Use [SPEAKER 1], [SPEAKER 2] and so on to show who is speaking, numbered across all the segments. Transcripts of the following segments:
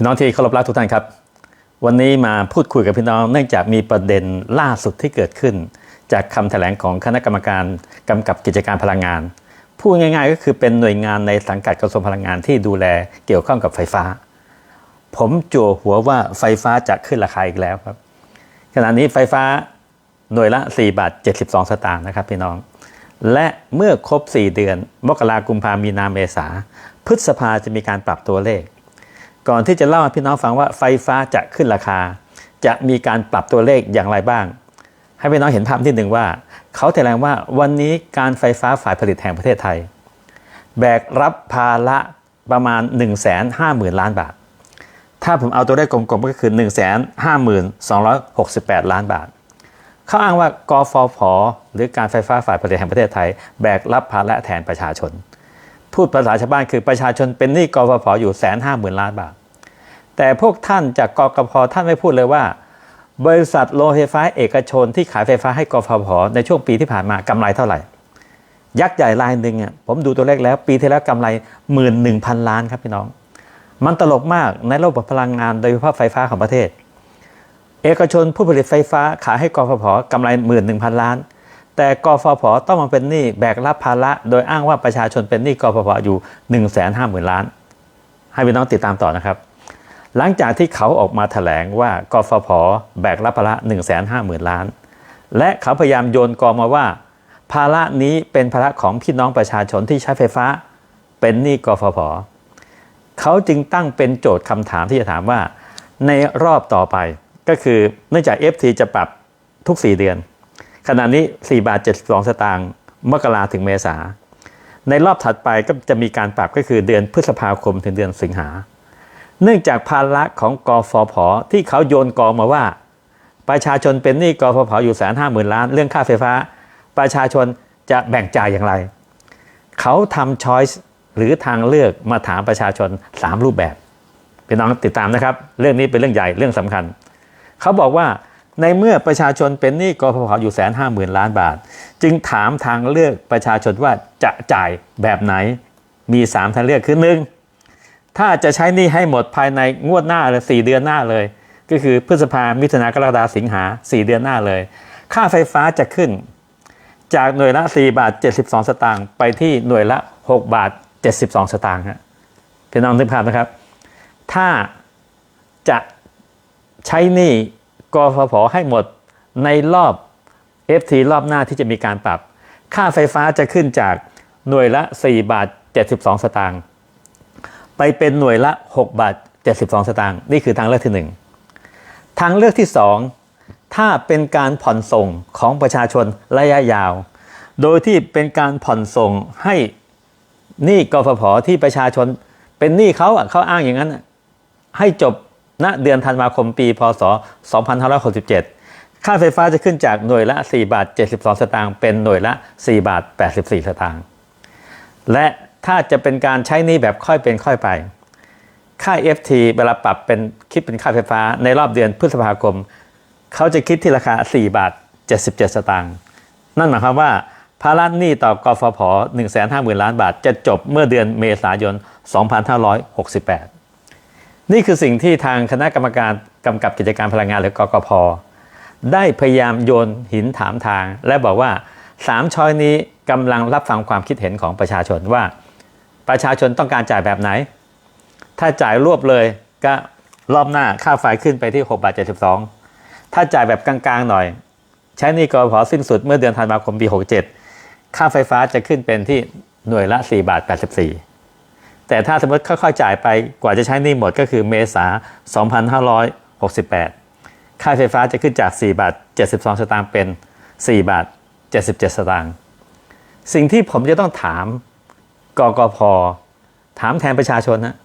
[SPEAKER 1] พี่น้องที่เคารพรักทุกท่านครับ วันนี้มาพูดคุยกับพี่น้องเนื่องจากมีประเด็นล่าสุดที่เกิดขึ้น จากคำแถลงของคณะกรรมการกำกับกิจการพลังงาน พูดง่ายๆ ก็คือเป็นหน่วยงานในสังกัดกระทรวงพลังงานที่ดูแลเกี่ยวข้องกับไฟฟ้า ผมจั่วหัวว่าไฟฟ้าจะขึ้นราคาอีกแล้วครับ ขณะนี้ไฟฟ้าหน่วยละ4บาท72 สตางค์นะครับพี่น้อง และเมื่อครบ 4 เดือน มกรากุมภามีนาเมษาพฤษภาจะมีการปรับตัวเลข ก่อนที่จะเล่าให้พี่น้องฟังว่าไฟฟ้าจะขึ้นราคา จะมีการปรับตัวเลขอย่างไรบ้าง ให้พี่น้องเห็นภาพที่หนึ่งว่า เขาแถลงว่าวันนี้การไฟฟ้าฝ่ายผลิตแห่งประเทศไทย แบกรับภาระประมาณ 1 5 0 0 0 0 ล้านบาท ถ้าผมเอาตัวเลขกลมๆก็คือ 1 5 2 6 8 ล้านบาท เขาอ้างว่ากฟผหรือการไฟฟ้าฝ่ายผลิตแห่งประเทศไทย แบกรับภาระแทนประชาชน พูดภาษาชาวบ้านคือประชาชนเป็นหนี้กฟผอยู่แสนห้าหมื่นล้านบาท แต่พวกท่านจากกกพท่านไม่พูดเลยว่า บริษัทโรงไฟฟ้าเอกชนที่ขายไฟฟ้าให้กฟผในช่วงปีที่ผ่านมากำไรเท่าไหร่ ยักษ์ใหญ่รายหนึ่งอะผมดูตัวเลขแล้ว ปีที่แล้วกำไรหมื่นหนึ่งพันล้านครับพี่น้อง มันตลกมากในระบบพลังงานโดยเฉพาะไฟฟ้าของประเทศ เอกชนผู้ผลิตไฟฟ้าขายให้กฟผกำไรหมื่นหนึ่งพันล้าน แต่กฟผต้องมาเป็นหนี้แบกรับภาระ โดยอ้างว่าประชาชนเป็นหนี้กฟผอยู่1นึ่งแสนห้าหมื่นล้าน ให้พี่น้องติดตามต่อนะครับ หลังจากที่เขาออกมาแถลงว่ากฟผแบกรับภาระ1นึ่งแสนห้าหมื่นล้าน และเขาพยายามโยนกองมาว่า ภาระนี้เป็นภาระของพี่น้องประชาชนที่ใช้ไฟฟ้า เป็นหนี้กฟผเขาจึงตั้งเป็นโจทย์คำถามที่จะถามว่า ในรอบต่อไปก็คือเนื่องจาก FT จะปรับทุก 4 เดือน ขณะนี้ 4 บาท 72 สตางค์มกราถึงเมษา ในรอบถัดไปก็จะมีการปรับก็คือเดือนพฤษภาคมถึงเดือนสิงหา เนื่องจากภาระของกฟผที่เขาโยนกองมาว่า ประชาชนเป็นหนี้กฟผอยู่แสนห้าหมื่นล้าน เรื่องค่าไฟฟ้า ประชาชนจะแบ่งจ่ายอย่างไร เขาทำช้อยส์หรือทางเลือกมาถามประชาชน 3 รูปแบบพี่น้องติดตามนะครับ เรื่องนี้เป็นเรื่องใหญ่เรื่องสำคัญ เขาบอกว่า ในเมื่อประชาชนเป็นหนี้กฟผอยู่แสนห้าหมื่นล้านบาท จึงถามทางเลือกประชาชนว่าจะจ่ายแบบไหน มี 3 ทางเลือกคือหนึ่งถ้าจะใช้หนี้ให้หมดภายในงวดหน้าเลยสี่เดือนหน้าเลย ก็คือพฤษภามิถุนากรกฎาสิงหาสี่เดือนหน้าเลย ค่าไฟฟ้าจะขึ้น จากหน่วยละ 4 บาท 72 สตางค์ไปที่หน่วยละ 6 บาท 72 สตางค์ฮะพี่น้องนึกภาพนะครับ ถ้าจะใช้หนี้ กฟผให้หมดในรอบ FT รอบหน้าที่จะมีการปรับ ค่าไฟฟ้าจะขึ้นจากหน่วยละ 4 บาท 72 สตางค์ไปเป็นหน่วยละ 6 บาท 72 สตางค์นี่คือทางเลือกที่ 1 ทางเลือกที่ 2 ถ้าเป็นการผ่อนส่งของประชาชนระยะยาว โดยที่เป็นการผ่อนส่งให้หนี้กฟผที่ประชาชนเป็นหนี้เขาอะเขาอ้างอย่างนั้น ให้จบ ณเดือนธันวาคมปี พศ 2567 ค่าไฟฟ้าจะขึ้นจากหน่วยละ 4 บาท 72 สตางค์เป็นหน่วยละ 4 บาท 84 สตางค์ และถ้าจะเป็นการใช้นี้แบบค่อยเป็นค่อยไป ค่า FT เวลาปรับเป็นคิดเป็นค่าไฟฟ้าในรอบเดือนพฤษภาคม เขาจะคิดที่ราคา 4 บาท 77 สตางค์ นั่นหมายความว่าภาระหนี้ต่อกฟผ 150,000 ล้านบาท จะจบเมื่อเดือนเมษายน 2568 นี่คือสิ่งที่ทางคณะกรรมการกำกับกิจการพลังงานหรือกกพได้พยายามโยนหินถามทาง และบอกว่า3ช้อยนี้กำลังรับฟังความคิดเห็นของประชาชนว่า ประชาชนต้องการจ่ายแบบไหน ถ้าจ่ายรวบเลยก็รอบหน้าค่าไฟขึ้นไปที่6บาท72 ถ้าจ่ายแบบกลางๆหน่อย ใช้หนี่กพสิ้นสุดเมื่อเดือนธันวาคมปี 67 ค่าไฟฟ้าจะขึ้นเป็นที่หน่วยละ4บาท84 แต่ถ้าสมมติค่อยๆจ่ายไปกว่าจะใช้หนี่หมดก็คือเมษา 2568 ค่าไฟฟ้าจะขึ้นจาก 4 บาท 72 สตางค์เป็น 4 บาท 77 สตางค์สิ่งที่ผมจะต้องถามกกพถามแทนประชาชนนะ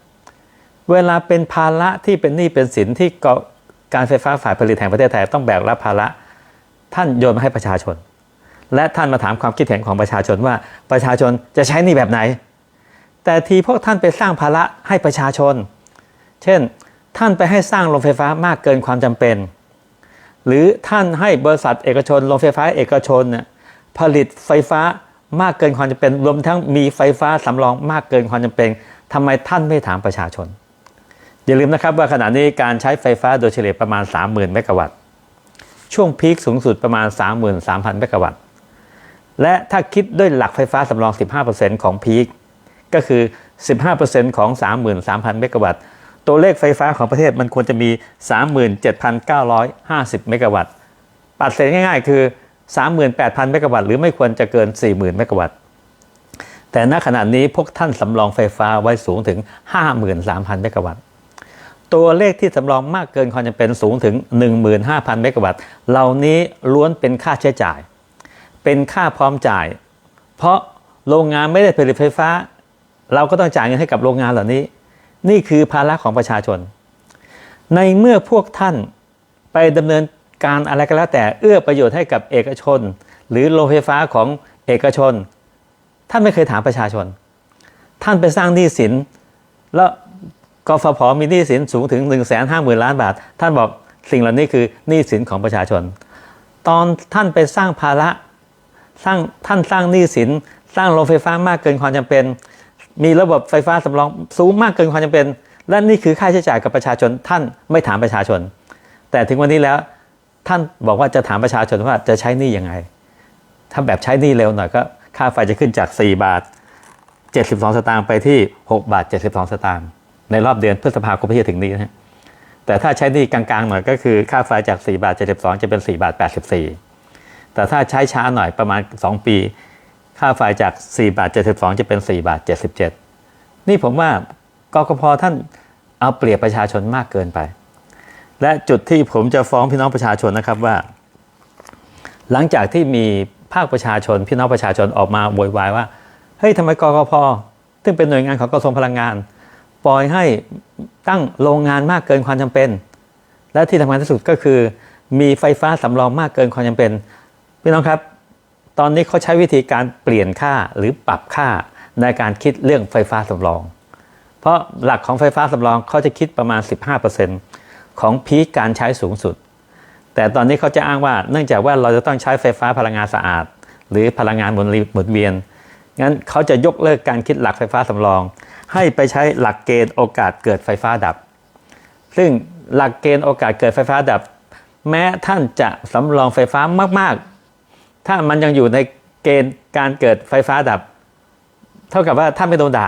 [SPEAKER 1] เวลาเป็นภาระที่เป็นหนี้เป็นสินที่กการไฟฟ้าฝ่ายผลิตแห่งประเทศไทยต้องแบกรับภาระท่านโยนมาให้ประชาชน และท่านมาถามความคิดเห็นของประชาชนว่าประชาชนจะใช้หนี้แบบไหน แต่ทีพวกท่านไปสร้างภาระให้ประชาชน เช่น ท่านไปให้สร้างโรงไฟฟ้ามากเกินความจำเป็น หรือท่านให้บริษัทเอกชนโรงไฟฟ้าเอกชนเนี่ยผลิตไฟฟ้ามากเกินความจำเป็น รวมทั้งมีไฟฟ้าสำรองมากเกินความจำเป็นทำไมท่านไม่ถามประชาชน อย่าลืมนะครับว่าขณะนี้การใช้ไฟฟ้าโดยเฉลี่ยประมาณ 30,000เมกะวัตต์ช่วงพีคสูงสุดประมาณ 33,000เมกะวัตต์และถ้าคิดด้วยหลักไฟฟ้าสำรอง 15%ของพีค ก็คือ 15%ของ 33,000 เมกะวัตต์ ตัวเลขไฟฟ้าของประเทศมันควรจะมี 37,950 เมกะวัตต์ ปัดเศษง่ายๆ คือ 38,000 เมกะวัตต์ หรือไม่ควรจะเกิน 40,000 เมกะวัตต์ แต่ณขณะนี้พวกท่านสำรองไฟฟ้าไว้สูงถึง 53,000 เมกะวัตต์ ตัวเลขที่สำรองมากเกินความจำเป็นสูงถึง 15,000 เมกะวัตต์ เหล่านี้ล้วนเป็นค่าใช้จ่าย เป็นค่าพร้อมจ่าย เพราะโรงงานไม่ได้ผลิตไฟฟ้า เราก็ต้องจ่ายเงินให้กับโรงงานเหล่านี้ นี่คือภาระของประชาชน ในเมื่อพวกท่านไปดำเนินการอะไรก็แล้วแต่เอื้อประโยชน์ให้กับเอกชน หรือโรงไฟฟ้าของเอกชน ท่านไม่เคยถามประชาชน ท่านไปสร้างหนี้สิน แล้วกฟผมีหนี้สินสูงถึง 1 5 0 0 0 0 ล้านบาท ท่านบอกสิ่งเหล่านี้คือหนี้สินของประชาชน ตอนท่านไปสร้างภาระสร้างท่านสร้างหนี้สิน สร้างโรงไฟฟ้ามากเกินความจำเป็น มีระบบไฟฟ้าสำรองสูงมากเกินความจำเป็น และนี่คือค่าใช้จ่ายกับประชาชน ท่านไม่ถามประชาชน แต่ถึงวันนี้แล้วท่านบอกว่าจะถามประชาชนว่าจะใช้หนี้ยังไง ถ้าแบบใช้หนี้เร็วหน่อยก็ค่าไฟจะขึ้นจาก 4 บาท 72 สตางค์ไปที่ 6 บาท 72 สตางค์ในรอบเดือนพฤษภาคมที่จะถึงนี้นะฮะแต่ถ้าใช้หนี้กลางๆหน่อยก็คือค่าไฟจาก 4 บาท 72 จะเป็น 4 บาท 84 แต่ถ้าใช้ช้าหน่อยประมาณ 2 ปี ค่าไฟจาก4บาท72 จะเป็น4บาท77 นี่ผมว่ากกพท่านเอาเปรียบประชาชนมากเกินไป และจุดที่ผมจะฟ้องพี่น้องประชาชนนะครับว่า หลังจากที่มีภาคประชาชนพี่น้องประชาชนออกมาโวยวายว่าเฮ้ยทำไมกกพซึ่งเป็นหน่วยงานของกระทรวงพลังงาน ปล่อยให้ตั้งโรงงานมากเกินความจำเป็น และที่สำคัญที่สุดก็คือ มีไฟฟ้าสำรองมากเกินความจำเป็นพี่น้องครับ ตอนนี้เขาใช้วิธีการเปลี่ยนค่าหรือปรับค่าในการคิดเรื่องไฟฟ้าสำรอง เพราะหลักของไฟฟ้าสำรองเขาจะคิดประมาณ 15%ของพีคการใช้สูงสุด แต่ตอนนี้เขาจะอ้างว่า เนื่องจากว่าเราจะต้องใช้ไฟฟ้าพลังงานสะอาด หรือพลังงานหมุนหมุนเวียน งั้นเขาจะยกเลิกการคิดหลักไฟฟ้าสำรอง ให้ไปใช้หลักเกณฑ์โอกาสเกิดไฟฟ้าดับ ซึ่งหลักเกณฑ์โอกาสเกิดไฟฟ้าดับ แม้ท่านจะสำรองไฟฟ้ามากๆ ถ้ามันยังอยู่ในเกณฑ์การเกิดไฟฟ้าดับ เท่ากับว่าท่านไม่โดนด่า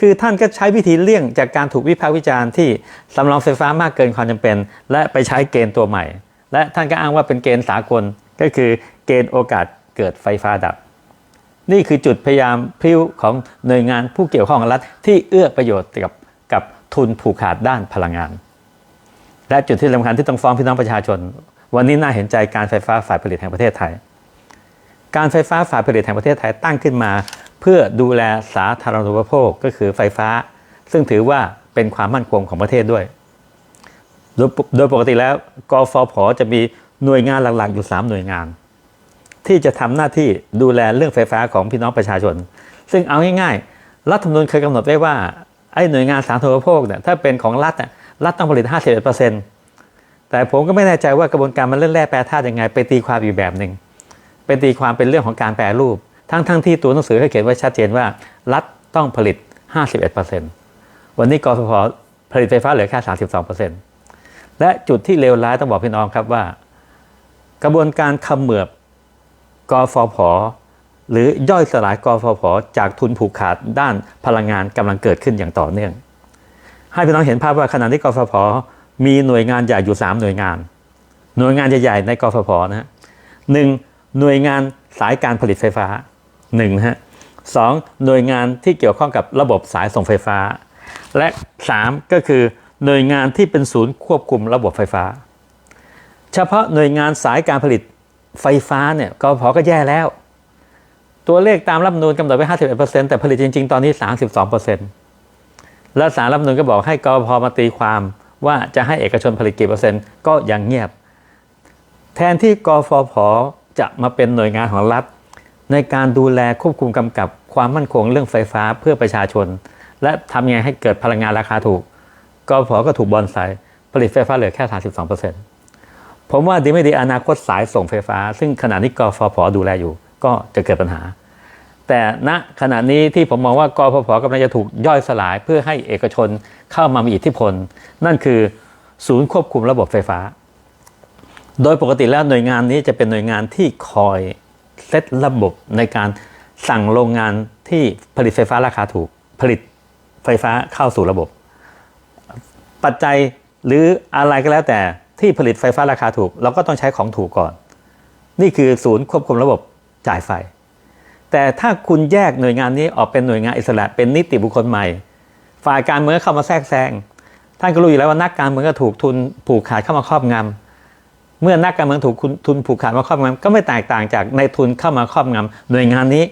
[SPEAKER 1] คือท่านก็ใช้วิธีเลี่ยงจากการถูกวิพากษ์วิจารณ์ที่สำรองไฟฟ้ามากเกินความจำเป็น และไปใช้เกณฑ์ตัวใหม่ และท่านก็อ้างว่าเป็นเกณฑ์สากลก็คือเกณฑ์โอกาสเกิดไฟฟ้าดับ นี่คือจุดพยายามพิ้วของหน่วยงานผู้เกี่ยวข้องรัฐที่เอื้อประโยชน์กับกับทุนผูกขาดด้านพลังงาน และจุดที่สำคัญที่ต้องฟ้องพี่น้องประชาชน วันนี้น่าเห็นใจการไฟฟ้าฝ่ายผลิตแห่งประเทศไทย การไฟฟ้าฝ่ายผลิตแห่งประเทศไทยตั้งขึ้นมา เพื่อดูแลสาธารณูปโภคก็คือไฟฟ้า ซึ่งถือว่าเป็นความมั่นคงของประเทศด้วย โดยปกติแล้วกฟผจะมีหน่วยงานหลักๆอยู่ 3 หน่วยงาน ที่จะทำหน้าที่ดูแลเรื่องไฟฟ้าของพี่น้องประชาชน ซึ่งเอาง่ายๆ รัฐธรรมนูญเคยกำหนดไว้ว่าไอ้หน่วยงานสาธารณูปโภคเนี่ยถ้าเป็นของรัฐน่ะรัฐต้องผลิต 51%แต่ผมก็ไม่แน่ใจว่ากระบวนการมันเล่นแร่แปรธาตุยังไงไปตีความอีกแบบหนึ่ง เป็นตีความเป็นเรื่องของการแปรรูป ทั้งๆทที่ตัวหนังสือเขาเขียนไว้ชัดเจนว่า รัฐต้องผลิต 51%วันนี้กฟผผลิตไฟฟ้าเหลือแค่ 32%และจุดที่เลวร้ายต้องบอกพี่น้องครับว่า กระบวนการคำเหมือบกฟผหรือย่อยสลายกฟผจากทุนผูกขาดด้านพลังงานกำลังเกิดขึ้นอย่างต่อเนื่อง ให้พี่น้องเห็นภาพว่าขณะที่กฟผมีหน่วยงานใหญ่อยู่ 3 หน่วยงาน หน่วยงานใหญ่ๆในกฟผนะฮะหนึ่ง หน่วยงานสายการผลิตไฟฟ้าหนึ่งนะฮะสองหน่วยงานที่เกี่ยวข้องกับระบบสายส่งไฟฟ้า และสามก็คือหน่วยงานที่เป็นศูนย์ควบคุมระบบไฟฟ้า เฉพาะหน่วยงานสายการผลิตไฟฟ้าเนี่ยกพก็แย่แล้ว ตัวเลขตามรัฐนูญกำหนดไว้51%แต่ผลิตจริง ๆ ตอนนี้ 32%แล้วสารรัฐธรรมนูญก็บอกให้กพมาตีความว่าจะให้เอกชนผลิตกี่เปอร์เซ็นต์ก็ยังเงียบ แทนที่กฟผ จะมาเป็นหน่วยงานของรัฐ ในการดูแลควบคุมกำกับความมั่นคงเรื่องไฟฟ้าเพื่อประชาชน และทำยังไงให้เกิดพลังงานราคาถูกกฟผก็ถูกบอลใส่ผลิตไฟฟ้าเหลือแค่ 32%ผมว่าดีไม่ดีอนาคตสายส่งไฟฟ้า ซึ่งขณะนี้กฟผดูแลอยู่ ก็จะเกิดปัญหา แต่ณขณะนี้ที่ผมมองว่ากพพกำลังจะถูกย่อยสลายเพื่อให้เอกชนเข้ามามีอิทธิพล นั่นคือศูนย์ควบคุมระบบไฟฟ้า โดยปกติแล้วหน่วยงานนี้จะเป็นหน่วยงานที่คอยเซตระบบในการสั่งโรงงานที่ผลิตไฟฟ้าราคาถูก ผลิตไฟฟ้าเข้าสู่ระบบ ปัจจัยหรืออะไรก็แล้วแต่ที่ผลิตไฟฟ้าราคาถูก เราก็ต้องใช้ของถูกก่อน นี่คือศูนย์ควบคุมระบบจ่ายไฟ แต่ถ้าคุณแยกหน่วยงานนี้ออกเป็นหน่วยงานอิสระเป็นนิติบุคคลใหม่ ฝ่ายการเมืองเข้ามาแทรกแซงท่านก็รู้อยู่แล้วว่านักการเมืองก็ถูกทุนผูกขาดเข้ามาครอบงำ เมื่อนักการเมืองถูกทุนผูกขาดมาครอบงำก็ไม่แตกต่างจากในทุนเข้ามาครอบงำหน่วยงานนี้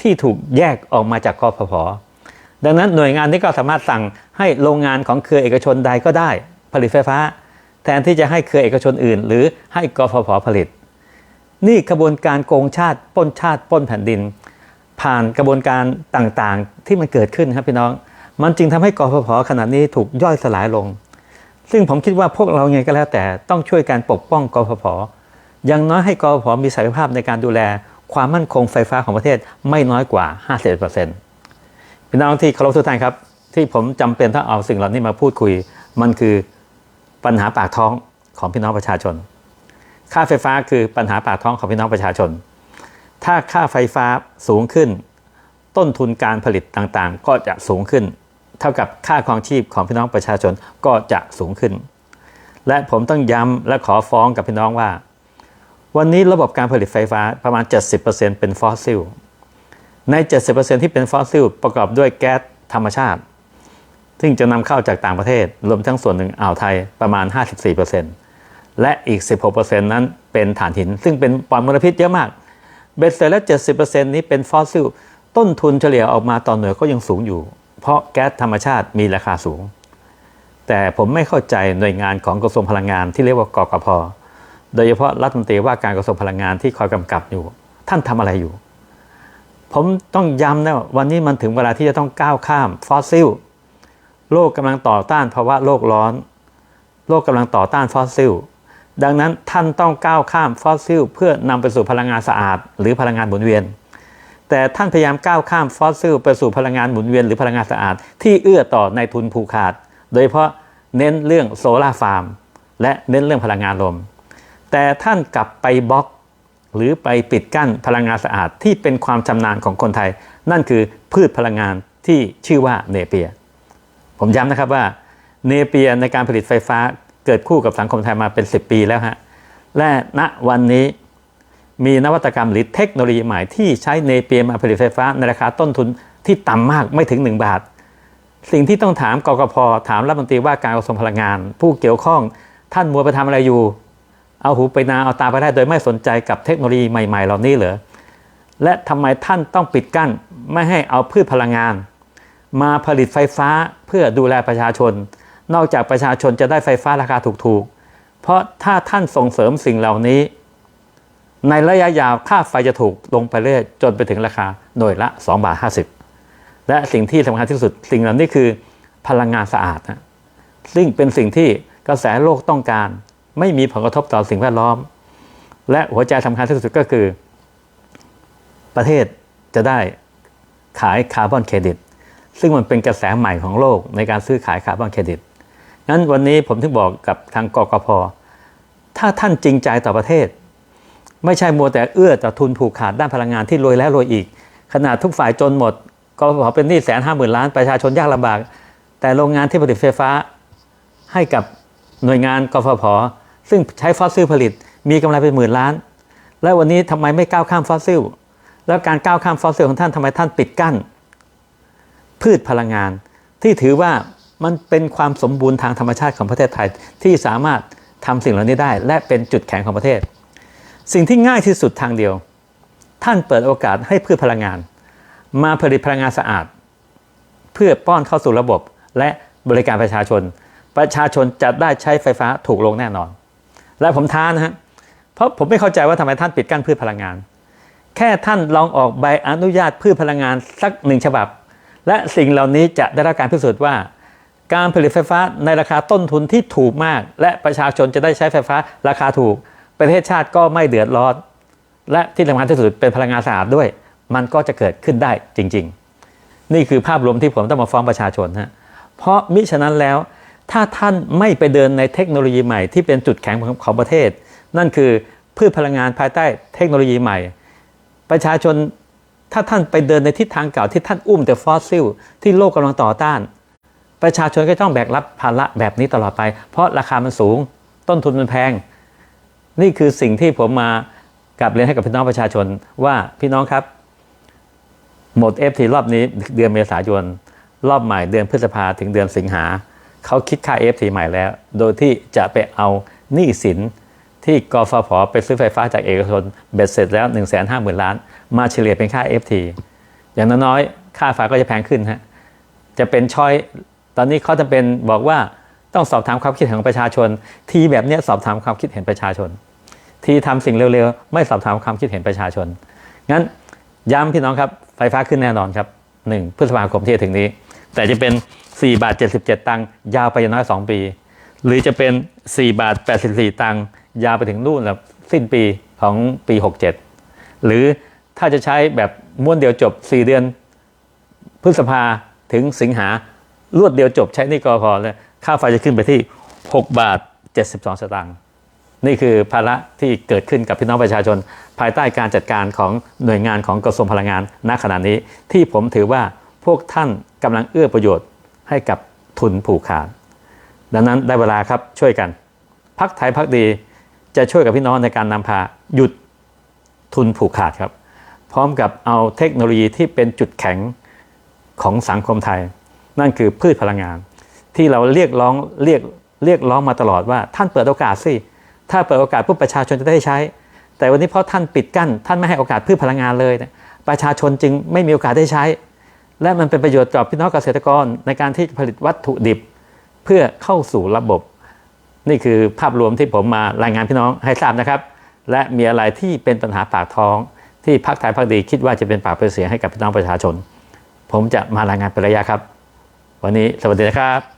[SPEAKER 1] ที่ถูกแยกออกมาจากกพพดังนั้นหน่วยงานนี้ก็สามารถสั่งให้โรงงานของเครือเอกชนใดก็ได้ ผลิตไฟฟ้า แทนที่จะให้เครือเอกชนอื่น หรือให้กฟผผลิต นี่กระบวนการโกงชาติป้นชาติป้นแผ่นดิน ผ่านกระบวนการต่างๆที่มันเกิดขึ้นครับพี่น้อง มันจึงทำให้กฟผขนาดนี้ถูกย่อยสลายลง ซึ่งผมคิดว่าพวกเราไงก็แล้วแต่ต้องช่วยการปกป้องกฟผอย่างน้อยให้กฟผมีศักยภาพในการดูแลความมั่นคงไฟฟ้าของประเทศไม่น้อยกว่า 50%พี่น้องที่เคารพทุกท่านครับ ที่ผมจำเป็นต้องเอาสิ่งเหล่านี้มาพูดคุย มันคือปัญหาปากท้องของพี่น้องประชาชน ค่าไฟฟ้าคือปัญหาปากท้องของพี่น้องประชาชน ถ้าค่าไฟฟ้าสูงขึ้น ต้นทุนการผลิตต่างๆ ก็จะสูงขึ้น เท่ากับค่าครองชีพของพี่น้องประชาชนก็จะสูงขึ้น และผมต้องย้ำและขอฟ้องกับพี่น้องว่า วันนี้ระบบการผลิตไฟฟ้าประมาณ 70%เป็นฟอสซิล ใน 70%ที่เป็นฟอสซิลประกอบด้วยแก๊สธรรมชาติ ซึ่งจะนำเข้าจากต่างประเทศ รวมทั้งส่วนหนึ่งอ่าวไทยประมาณ 54%และอีก 16%นั้นเป็นถ่านหิน ซึ่งเป็นปล่อยมลพิษเยอะมาก เบ็ดเสร็จแล้ว 70%นี้เป็นฟอสซิล ต้นทุนเฉลี่ยออกมาต่อหน่วยก็ยังสูงอยู่ เพราะแก๊สธรรมชาติมีราคาสูง แต่ผมไม่เข้าใจหน่วยงานของกระทรวงพลังงานที่เรียกว่ากกพโดยเฉพาะรัฐมนตรีว่าการกระทรวงพลังงานที่คอยกำกับอยู่ ท่านทำอะไรอยู่ ผมต้องย้ำนะว่าวันนี้มันถึงเวลาที่จะต้องก้าวข้ามฟอสซิลโลกกำลังต่อต้านภาวะโลกร้อน โลกกำลังต่อต้านฟอสซิลดังนั้นท่านต้องก้าวข้ามฟอสซิลเพื่อนำไปสู่พลังงานสะอาด หรือพลังงานหมุนเวียน แต่ท่านพยายามก้าวข้ามฟอสซิลไปสู่พลังงานหมุนเวียนหรือพลังงานสะอาด ที่เอื้อต่อในทุนผูกขาด โดยเฉพาะเน้นเรื่องโซลาร์ฟาร์มและเน้นเรื่องพลังงานลม แต่ท่านกลับไปบล็อก หรือไปปิดกั้นพลังงานสะอาดที่เป็นความชำนาญของคนไทย นั่นคือพืชพลังงานที่ชื่อว่าเนเปีย ผมย้ำนะครับว่าเนเปียในการผลิตไฟฟ้าเกิดคู่กับสังคมไทยมาเป็น 10 ปีแล้วฮะและณวันนี้ มีนวัตกรรมหรือเทคโนโลยีใหม่ที่ใช้เนเปียมาผลิตไฟฟ้าในราคาต้นทุนที่ต่ำมากไม่ถึง 1 บาท สิ่งที่ต้องถามกกพถามรัฐมนตรีว่าการกระทรวงพลังงาน ผู้เกี่ยวข้องท่านมัวไปทำอะไรอยู่ เอาหูไปนาเอาตาไปได้โดยไม่สนใจกับเทคโนโลยีใหม่ ๆ เหล่านี้เหรอและทำไมท่านต้องปิดกั้นไม่ให้เอาพืชพลังงาน มาผลิตไฟฟ้าเพื่อดูแลประชาชน นอกจากประชาชนจะได้ไฟฟ้าราคาถูกๆ เพราะถ้าท่านส่งเสริมสิ่งเหล่านี้ ในระยะยาวค่าไฟจะถูกลงไปเรื่อยจนไปถึงราคาหน่วยละ2บาท50 และสิ่งที่สำคัญที่สุด สิ่งเหล่านี้คือพลังงานสะอาดนะซึ่งเป็นสิ่งที่กระแสโลกต้องการ ไม่มีผลกระทบต่อสิ่งแวดล้อม และหัวใจสำคัญที่สุดก็คือ ประเทศจะได้ขายคาร์บอนเครดิตซึ่งมันเป็นกระแสใหม่ของโลกในการซื้อขายคาร์บอนเครดิตงั้นวันนี้ผมถึงบอกกับทางกกพถ้าท่านจริงใจต่อประเทศ ไม่ใช่มัวแต่เอื้อต่อทุนผูกขาดด้านพลังงานที่รวยแล้วรวยอีก ขนาดทุกฝ่ายจนหมดกพเป็นหนี้แสนห้าหมื่นล้านประชาชนยากลำบาก แต่โรงงานที่ผลิตไฟฟ้าให้กับหน่วยงานกฟผ ซึ่งใช้ฟอสซิลผลิตมีกำไรเป็นหมื่นล้าน แล้ววันนี้ทำไมไม่ก้าวข้ามฟอสซิล แล้วการก้าวข้ามฟอสซิลของท่านทำไมท่านปิดกั้น พืชพลังงาน ที่ถือว่ามันเป็นความสมบูรณ์ทางธรรมชาติของประเทศไทยที่สามารถทำสิ่งเหล่านี้ได้ และเป็นจุดแข็งของประเทศ สิ่งที่ง่ายที่สุดทางเดียว ท่านเปิดโอกาสให้พืชพลังงาน มาผลิตพลังงานสะอาด เพื่อป้อนเข้าสู่ระบบและบริการประชาชน ประชาชนจะได้ใช้ไฟฟ้าถูกลงแน่นอน และผมท้านะฮะเพราะผมไม่เข้าใจว่าทำไมท่านปิดกั้นพืชพลังงาน แค่ท่านลองออกใบอนุญาตพืชพลังงานสักหนึ่งฉบับ และสิ่งเหล่านี้จะได้รับการพิสูจน์ว่า การผลิตไฟฟ้าในราคาต้นทุนที่ถูกมาก และประชาชนจะได้ใช้ไฟฟ้าราคาถูก ประเทศชาติก็ไม่เดือดร้อน และที่สำคัญที่สุดเป็นพลังงานสะอาดด้วย มันก็จะเกิดขึ้นได้จริง ๆ นี่คือภาพรวมที่ผมต้องมาฟ้องประชาชนฮะเพราะมิฉะนั้นแล้ว ถ้าท่านไม่ไปเดินในเทคโนโลยีใหม่ที่เป็นจุดแข็งของของประเทศ นั่นคือพืชพลังงานภายใต้เทคโนโลยีใหม่ ประชาชนถ้าท่านไปเดินในทิศทางเก่าที่ท่านอุ้มแต่ฟอสซิล ที่โลกกำลังต่อต้าน ประชาชนก็ต้องแบกรับภาระแบบนี้ตลอดไป เพราะราคามันสูง ต้นทุนมันแพง นี่คือสิ่งที่ผมมากลับเรียนให้กับพี่น้องประชาชนว่าพี่น้องครับ หมด FT รอบนี้เดือนเมษายน รอบใหม่เดือนพฤษภาถึงเดือนสิงหาเขาคิดค่า FT ใหม่แล้ว โดยที่จะไปเอาหนี้สินที่กฟผไปซื้อไฟฟ้าจากเอกชนเบ็ดเสร็จแล้ว 1 5 0 0 0 0 ล้าน มาเฉลี่ยเป็นค่า FT อย่างน้อยๆ ค่าไฟก็จะแพงขึ้นฮะจะเป็นช้อยตอนนี้เขาจะเป็นบอกว่าต้องสอบถามความคิดเห็นของประชาชน ทีแบบนี้สอบถามความคิดเห็นประชาชน ที่ทำสิ่งเร็วๆ ไม่สอบถามความคิดเห็นประชาชน งั้นย้ำพี่น้องครับ ไฟฟ้าขึ้นแน่นอนครับ1พฤษภาคมที่จะถึงนี้ แต่จะเป็น 4 บาท 77 ตังค์ยาวไปอย่างน้อย 2 ปี หรือจะเป็น 4 บาท 84 ตังค์ยาวไปถึงนู่นแล้วสิ้นปีของปี 67 หรือถ้าจะใช้แบบม้วนเดียวจบ 4 เดือน พฤษภาถึงสิงหารวดเดียวจบใช้นี่กอพอแล้วค่าไฟจะขึ้นไปที่ 6 บาท 72 สตางค์ นี่คือภาระที่เกิดขึ้นกับพี่น้องประชาชน ภายใต้การจัดการของหน่วยงานของกระทรวงพลังงานณขณะนี้ ที่ผมถือว่าพวกท่านกำลังเอื้อประโยชน์ให้กับทุนผูกขาดดังนั้นได้เวลาครับช่วยกันพักไทยพักดีจะช่วยกับพี่น้องในการนำพาหยุดทุนผูกขาดครับ พร้อมกับเอาเทคโนโลยีที่เป็นจุดแข็งของสังคมไทย นั่นคือพืชพลังงาน ที่เราเรียกร้องเรียกเรียกร้องมาตลอดว่าท่านเปิดโอกาสสิ ถ้าเปิดโอกาสปุ๊บประชาชนจะได้ใช้ แต่วันนี้เพราะท่านปิดกั้น ท่านไม่ให้โอกาสพืชพลังงานเลยเนี่ยประชาชนจึงไม่มีโอกาสได้ใช้ และมันเป็นประโยชน์ต่อพี่น้องเกษตรกรในการที่ผลิตวัตถุดิบ เพื่อเข้าสู่ระบบ นี่คือภาพรวมที่ผมมารายงานพี่น้องให้ทราบนะครับ และมีอะไรที่เป็นปัญหาปากท้อง ที่พรรคไทยพรรคดีคิดว่าจะเป็นปากเป็นเสียงให้กับพี่น้องประชาชน ผมจะมารายงานเป็นระยะครับ วันนี้สวัสดีนะครับ